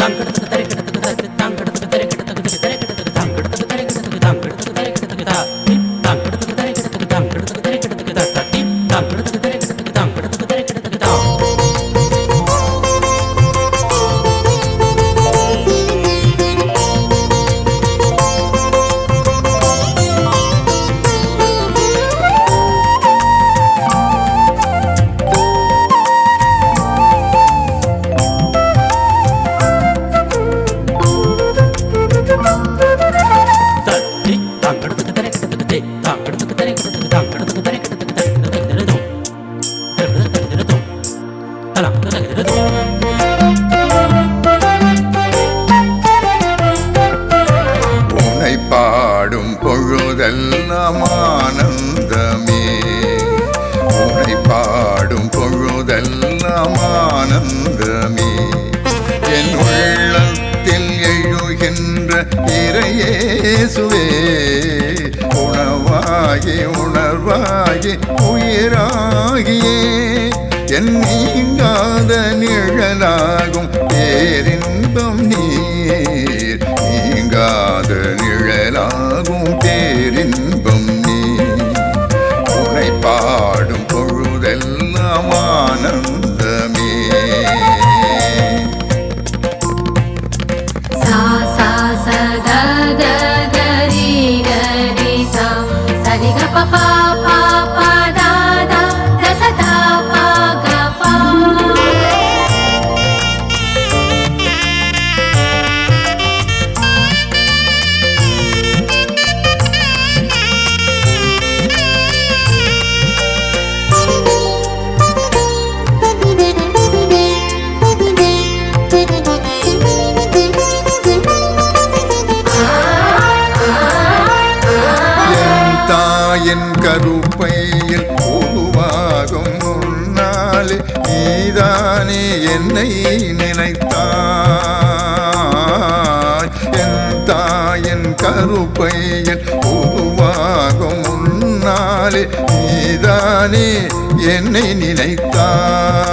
Thank you. பொழுதெல்லமானந்தமே. உனை பாடும் பொழுதெல்லமானந்தமே. என் உள்ளத்தில் எழுகின்ற இறையேசுவே உணவாகி உணர்வாகி உயிராகியே. என் நீங்காத நிழலாகும் பேரின் स ग ग ग रि ग रि सा स रि ग प प प प என் கருப்பையில் பொதுவாகும் முன்னாலே நீதானே என்னை நினைத்தாய். என் தாயின் கருப்பையில் பொதுவாகும் முன்னாலே நீதானே என்னை நினைத்தாய்.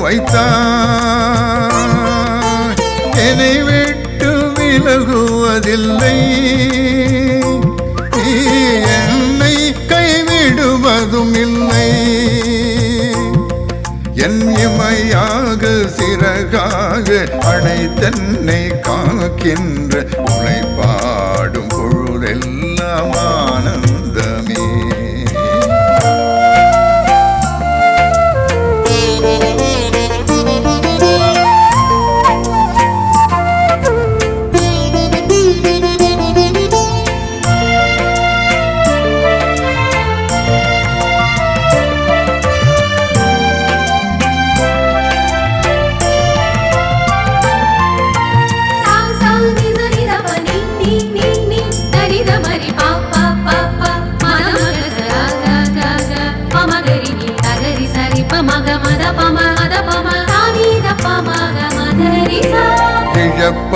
வைத்தாய். என்னை விட்டு விலகுவதில்லை. நீ என்னை கைவிடுவதும் இல்லை. என் இமையாக சிறகாக அனைத்தன்னை காக்கின்ற உழைப்பார்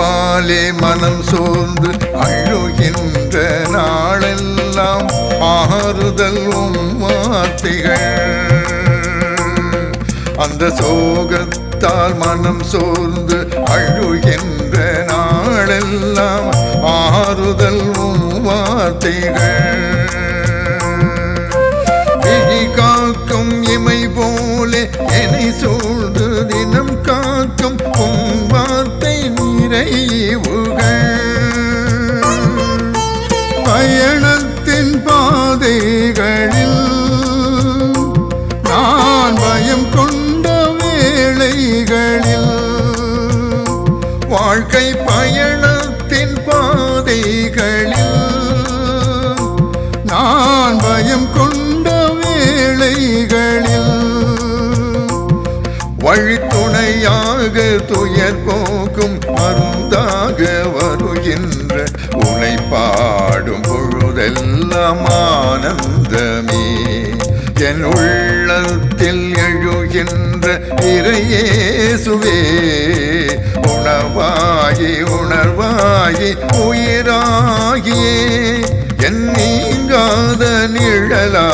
பாலே மனம் சோர்ந்து அழுகின்ற நாளெல்லாம் ஆறுதல் வார்த்தைகள். அந்த சோகத்தால் மனம் சோர்ந்து அழுகின்ற நாளெல்லாம் ஆறுதல் வார்த்தைகள். பயணத்தின் பாதைகளில் நான் பயம் கொண்ட வேளைகளில் வாழ்க்கை பயணத்தின் பாதைகளில் நான் பயம் கொண்ட வேளைகளில் வழித்துணையாக துயர்போ பொழுதெல்லாம் என் உள்ளத்தில் எழுகின்ற இறையேசுவே உணவாகி உணர்வாகி உயிராகியே. என் நீங்காத நிழலா